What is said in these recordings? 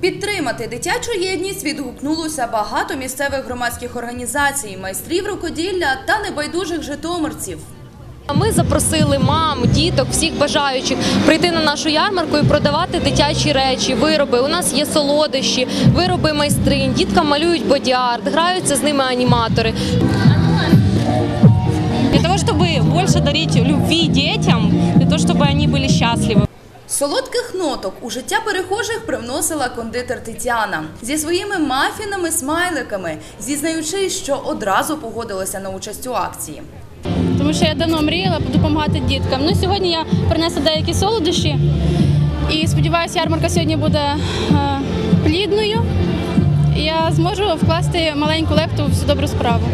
Підтримати дитячу єдність відгукнулося багато місцевих громадських організацій, майстрів рукоділля та небайдужих житомирців. Ми запросили мам, діток, всіх бажаючих прийти на нашу ярмарку і продавати дитячі речі, вироби. У нас є солодощі, вироби майстринь. Діткам малюють бодіарт, граються з ними аніматори. Для того, чтобы больше дарить любви детям, для того, чтобы они были счастливы. Солодких ноток у життя перехожих привносила кондитер Тетяна зі своїми мафінами, смайликами, зізнаючись, що одразу погодилася на участь у акції. тому що я давно мріяла допомагати діткам. Ну сьогодні я принесла деякі солодощі і сподіваюся, ярмарка сьогодні буде е, плідною. Я зможу вкласти маленьку лепту в цю добру справу.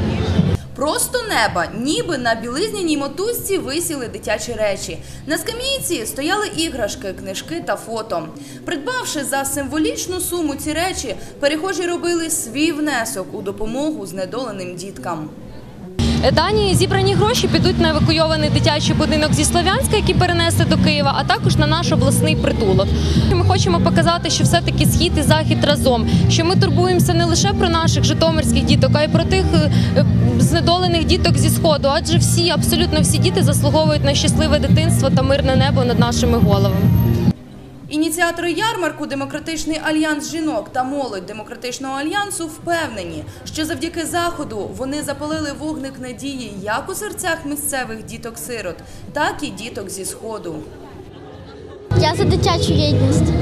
Просто неба, ніби на білизняній мотузці висіли дитячі речі. На скамійці стояли іграшки, книжки та фото. Придбавши за символічну суму ці речі, перехожі робили свій внесок у допомогу знедоленим діткам. Дані зібрані гроші підуть на евакуйований дитячий будинок зі Слов'янська, який перенесли до Києва, а також на наш обласний притулок. Ми хочемо показати, що все-таки схід і захід разом. Що ми турбуємося не лише про наших житомирських діток, а й про тих е, е, знедолених діток зі сходу. Адже всі, абсолютно всі діти заслуговують на щасливе дитинство та мирне небо над нашими головами. Ініціатори ярмарку Демократичний альянс жінок та молодь Демократичного альянсу впевнені, що завдяки заходу вони запалили вогник надії як у серцях місцевих діток-сирот, так і діток зі сходу. Я за дитячу єдність.